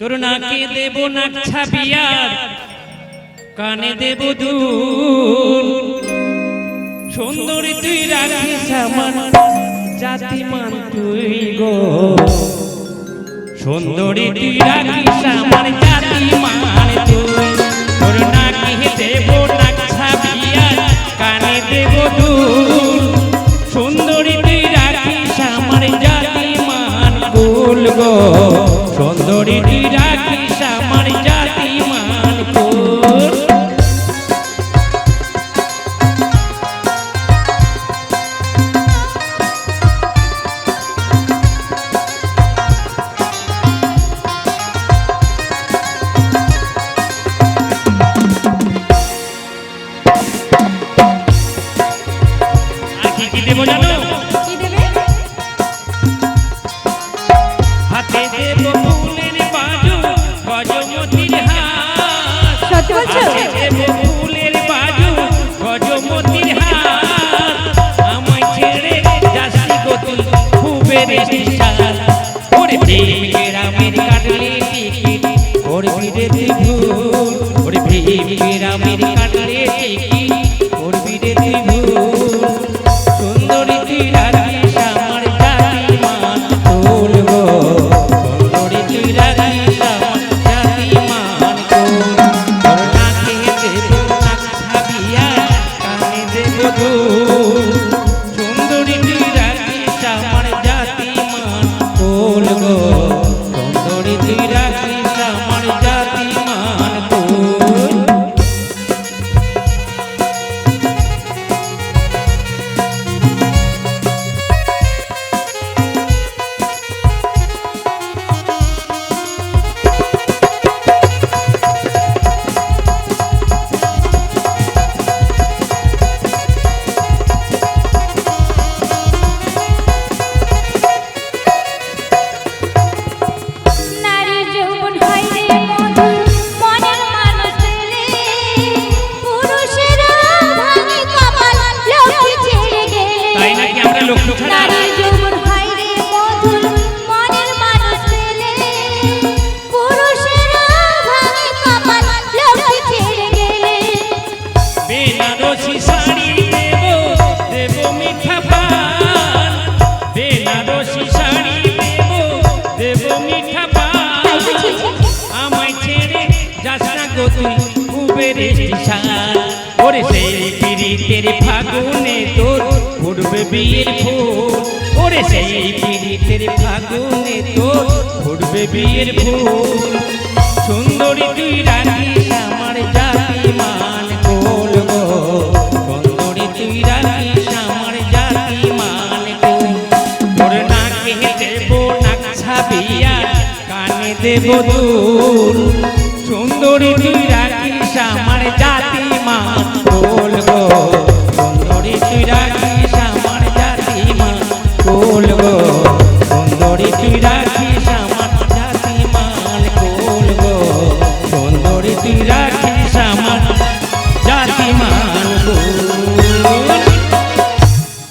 তোর নাকে দেব নাক ছাপিয়ার কানে দেব দুল। সুন্দরী তুই রাখিস আমার জাতি মান তুই গো। সুন্দরী তুই রাখিস আমার জাতি মান তুই। তোর নাকে দেব নাক ছাপিয়ার কানে দেব দুল। সুন্দরী তুই রাখিস আমার জাতি কুল গো। সুন্দরী রাখিস আমার জাতি মান কি দেবো জানো? বলছো? পিড়িতের ফাগুনে তোর ফুটবে বিয়ের ফুল ওরে সেই পিড়িতের ফাগুনে তোর ফুটবে বিয়ের ফুল সুন্দরী তুই রাখিস আমার জাতি মান কোল সুন্দরী তুই রাখিস আমার জাতি মান তোর নাকে নাক ছাবিয়া কানে সুন্দরী তুই রাখিস আমার রাখি রাখি